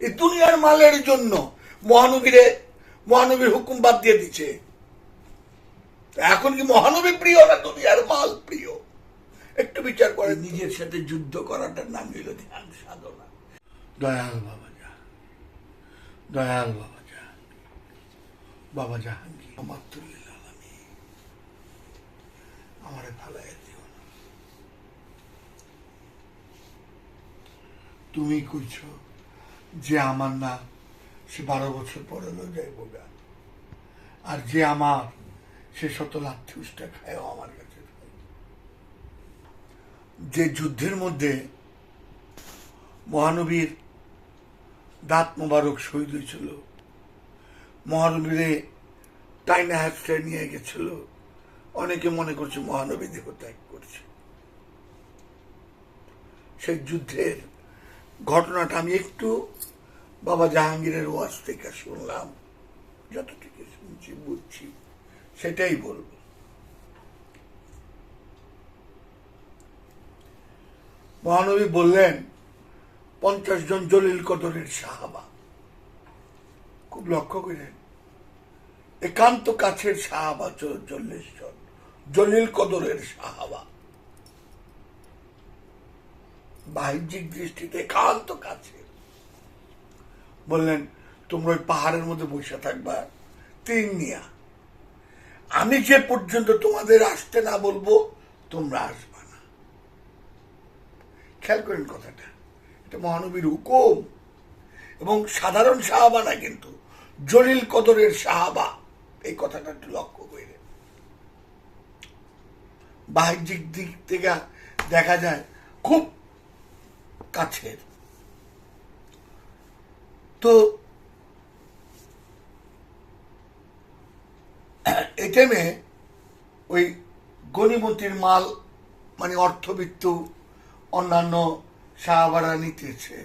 এই দুনিয়ার মালের জন্য মহানবীরে মহানবীর হুকুম বাদ দিয়ে দিচ্ছে এখন কি মহানবী প্রিয় না দুনিয়ার মাল প্রিয়? একটু বিচার করে নিজের সাথে যুদ্ধ করাটার নাম হইল ধ্যান সাধনা। দয়াল বাবা যা দয়াল বাবা যা বাবা জাহাঙ্গীর। আমার তুল্লিল আলামী আমারে ভালাই দিও না। তুমি কইছ যে আমার না, সে বারো বছর পরে লো যাইব আর যে আমার, সে শত লাথুসটা খায়ও আমার কাছে যে যুদ্ধের মধ্যে মহানবীর দাঁত মোবারক শহীদ হয়েছিল, মহানবীরে টাইনা হ্যাপসে নিয়ে গেছিল, অনেকে মনে করছে মহানবী দেহ ত্যাগ করছে। সেই যুদ্ধের ঘটনাটা আমি একটু বাবা জাহাঙ্গীরের ওয়াজ থেকে শুনলাম, যতটুকু শুনছি, বুঝছি, সেটাই বলব। মহানবী বললেন, পঞ্চাশ জন জলিল কদরের সাহাবা। খুব লক্ষ্য করেন, একান্ত কাছের সাহাবা চল্লিশ জন, জলিল কদরের সাহাবা। বাহ্যিক দৃষ্টিতে একান্ত কাছে। বললেন, তোমরা ওই পাহাড়ের মধ্যে বসে থাকবা, তিন নিয়া আমি যে পর্যন্ত তোমাদের আসতে না বলব, তোমরা আসবা না। খেয়াল করেন কথাটা, এটা মহানবীর হুকুম। এবং সাধারণ সাহাবা না কিন্তু, জলিল কদরের সাহাবা, এই কথাটা একটু লক্ষ্য করে। বাহ্যিক দিক থেকে দেখা যায়, খুব কাছের। তো এই টাইমে ওই গণিমতির মাল মানে অর্থবিত্ত অন্যান্য সাহাবারা নিতেছে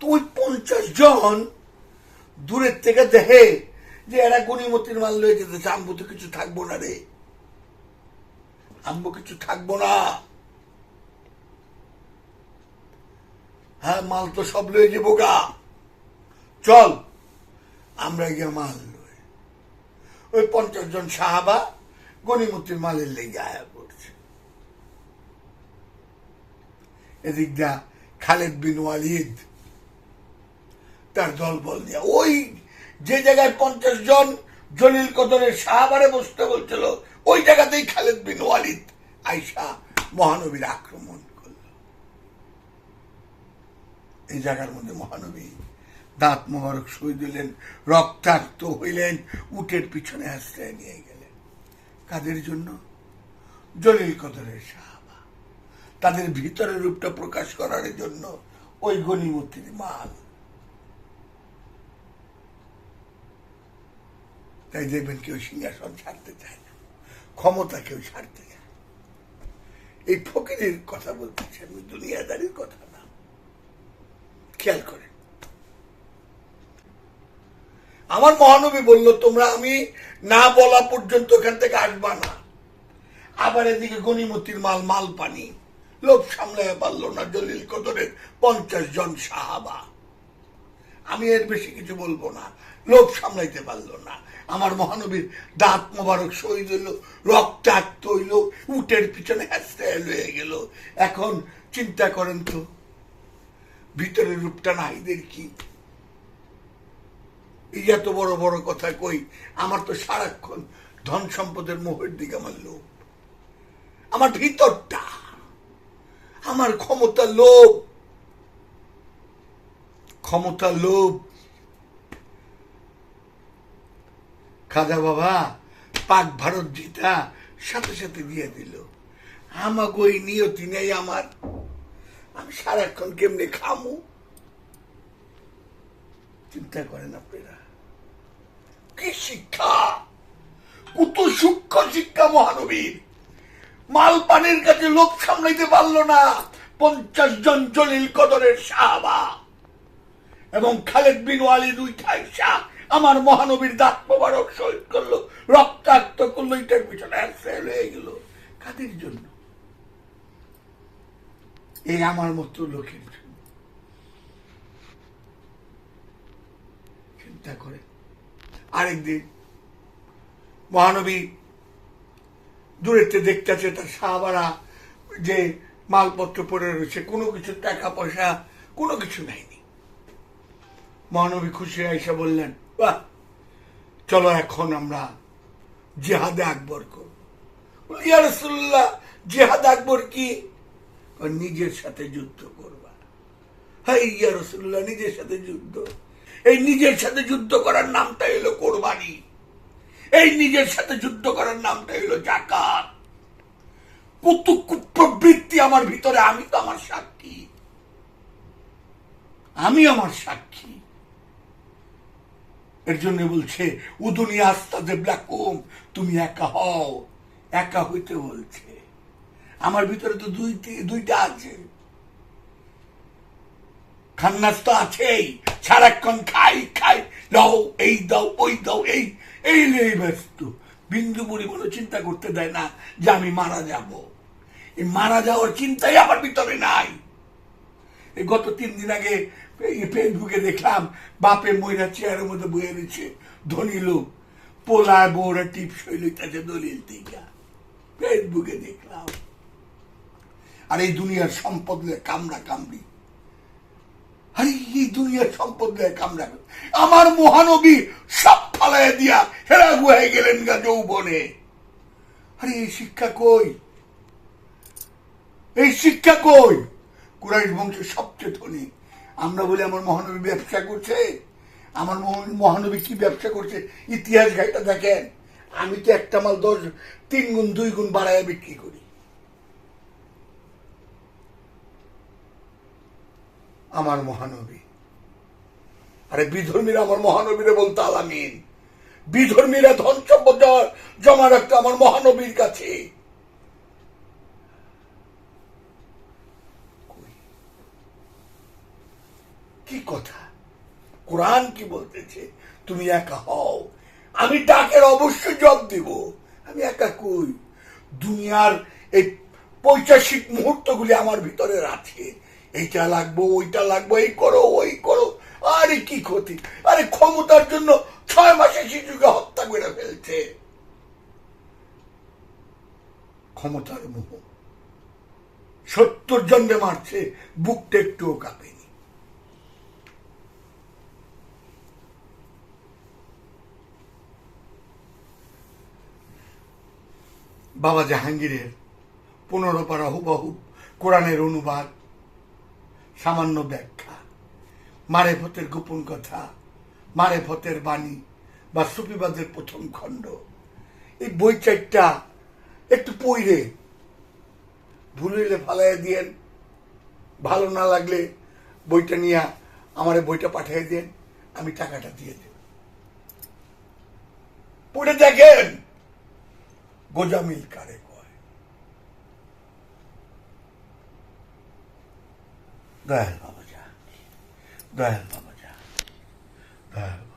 তো ওই পঞ্চাশ জন দূরের থেকে দেখে যে এরা গণিমতির মাল লয়ে যেতেছে আম্বু তো কিছু থাকব না রে আম্বু কিছু থাকব না হ্যাঁ মাল তো সব লয়ে যাব গা। চল, আমরা গিয়ে মাল লই। ওই পঞ্চাশ জন সাহাবা গণিমতির মালের লেগে আয়া করছে এদিক দা খালেদ বিন ওয়ালিদ তার দল বল দিয়া ওই যে জায়গায় পঞ্চাশ জন জলিল কদরের সাহাবারে বসতে বলছিল, ওই জায়গাতেই খালেদ বিন ওয়ালিদ আইসা মহানবীর আক্রমণ করল এই জায়গার মধ্যে মহানবী দাঁত মোবারক সই দিলেন, রক্তাক্ত হইলেন, উটের পিছনে আশ্রয় নিয়ে গেলেন। কাদের জন্য? জলিল কদরের সাহাবা। তাদের ভিতরের রূপটা প্রকাশ করার জন্য ওই গণিমতির মাল। তাই দেখবেন কেউ সিংহাসন ছাড়তে চায় না, ক্ষমতা কেউ ছাড়তে চায়। এই ফকিরের কথা বলতেছি আমি দুনিয়াদারির কথা খেয়াল করেন আমার মহানবী বলল, তোমরা আমি না বলা পর্যন্ত এখান থেকে আসবা না। আবার এদিকে গণিমতির মাল মাল পানি। লোভ সামলাতে পারল না দলিল কদরের পঞ্চাশ জন সাহাবা। আমি এর বেশি কিছু বলব না। লোভ সামলাইতে পারল না। আমার মহানবীর দাঁত মোবারক শহীদ হইল রক্তাক্ত হইল, উটের পিছনে হ্যাস্তে হয়ে গেল। এখন চিন্তা করেন তো ভিতরের রূপটা নাহিদের কি? এই এত বড় বড় কথা কই, আমার তো সারাক্ষণ ধন সম্পদের মোহের দিকে আমার লোভ। আমার ভিতরটা, আমার ক্ষমতা লোভ। ক্ষমতা লোভ। খাজা বাবা, পাক ভারত জিতা সাথে সাথে দিয়ে দিল। আমাকে ওই নিয়তি নেই আমার। আমি সারাক্ষণ কেমনে খামু? চিন্তা করেন আপনারা। কি শিক্ষা? কত সূক্ষ্ম শিক্ষা মহানবীর। মাল পানির কাছে লোক সামলাইতে পারল না পঞ্চাশ জন জলিল কদরের সাহাবা। এবং খালেদ বিন ওয়ালিদ উঠাই শাহ আমার মহানবীর দাঁত মোবারক শহীদ করল, রক্তাক্ত করল, এটার পিছনে এক ফেল হয়ে গেল। কাদের জন্য? এই আমার মতো লোকের। চিন্তা করে। আরেকদিন মহানবী দূরেতে দেখতে আছে তার সাহাবারা যে মালপত্র পড়ে রয়েছে, কোনো কিছু টাকা পয়সা, কোনো কিছু নেয়নি। মহানবী খুশি আইসা বললেন, বাহ, চলো এখন আমরা জেহাদে আকবর করব। ইয়ারসুল্লাহ জেহাদ আকবর কি? নিজের সাথে যুদ্ধ করবা। হ্যাঁ ইয়া রসুল্লাহ নিজের সাথে যুদ্ধ। এই নিজের সাথে যুদ্ধ করার নামটা হলো কোরবানি। এই নিজের সাথে যুদ্ধ করার নামটা হলো জাকাত কত প্রবৃত্তি আমার ভিতরে, আমি তো আমার সাক্ষী। আমি আমার সাক্ষী। এর জন্য বলছে উদুনি আস্তা যে ব্ল্যাকুম তুমি একা হও। একা হইতে বলছে। আমার ভিতরে তো দুইটি, দুইটা আছে। খান্নাস তো আছেই। সারাক্ষণ খাই খাই, দাও, এই দাও, ওই দাও, এই এই নিয়েই ব্যস্ত। বিন্দু বুড়ি কোনো চিন্তা করতে দেয় না যে আমি মারা যাব। এই মারা যাওয়ার চিন্তাই আমার ভিতরে নাই। এই গত তিন দিন আগে ফেসবুকে দেখলাম, বাপে ময়রা চেয়ারের মধ্যে বয়ে দিচ্ছে ধনী লোক। পোলায় বউরা টিপস হইলইতাছে দলিল টিকা ফেসবুকে দেখলাম। আর এই দুনিয়ার সম্পদ নিয়ে কামড়া কামড়ি। এই দুনিয়ার সম্পদ নিয়ে কামড়া আমার মহানবী সব দিয়া হেরা গুহায় গেলেন গা যৌবনে। আরে এই শিক্ষা কই? এই শিক্ষা কই? কুরাইশ বংশের সবচেয়ে ধনী। আমরা বলি, আমার মহানবী ব্যবসা করছে। আমার মহ- মহানবী কি ব্যবসা করছে? ইতিহাস ঘাইটা দেখেন। আমি তো একটা মাল দশ তিন গুণ, দুই গুণ বাড়ায় বিক্রি করি। আমার মহানবী। আরে বিধর্মীরা আমার মহানবীরে বলতো আলামিন। বিধর্মীরা ধন সম্পদ জমা- রাখতো আমার মহানবীর কাছে। কি কথা? কোরআন কি বলতেছে? তুমি একা হও। আমি ডাকের অবশ্যই জব দিব। আমি একা কই? দুনিয়ার এই পৈশাসিক মুহূর্তগুলি আমার ভিতরে আছে। এইটা লাগবো ওইটা লাগবো এই করো, ওই করো। আরে কি ক্ষতি? আরে ক্ষমতার জন্য ছয় মাসে শিশুকে হত্যা করে ফেলছে। ক্ষমতার মোহ। সত্তর জন্মে মারছে, বুকটা একটুও কাঁপেনি। বাবা জাহাঙ্গীরের পনেরো পারা হুবাহু কোরআনের অনুবাদ সামান্য ব্যাখ্যা। মারে ভতের গোপন কথা, মারে ভতের বাণী বা সুফিবাদের প্রথম খণ্ড। এই বই চারটা একটু পইরে ভুল হইলে ফালাই দিয়েন, ভালো না লাগলে বইটা নিয়ে আমারে বইটা পাঠিয়ে দেন আমি টাকাটা দিয়ে দেব। পড়ে দেখেন, গোজামিল কারে কয় দয়াল বাবা যা দয়াল বাবা যা দয়াল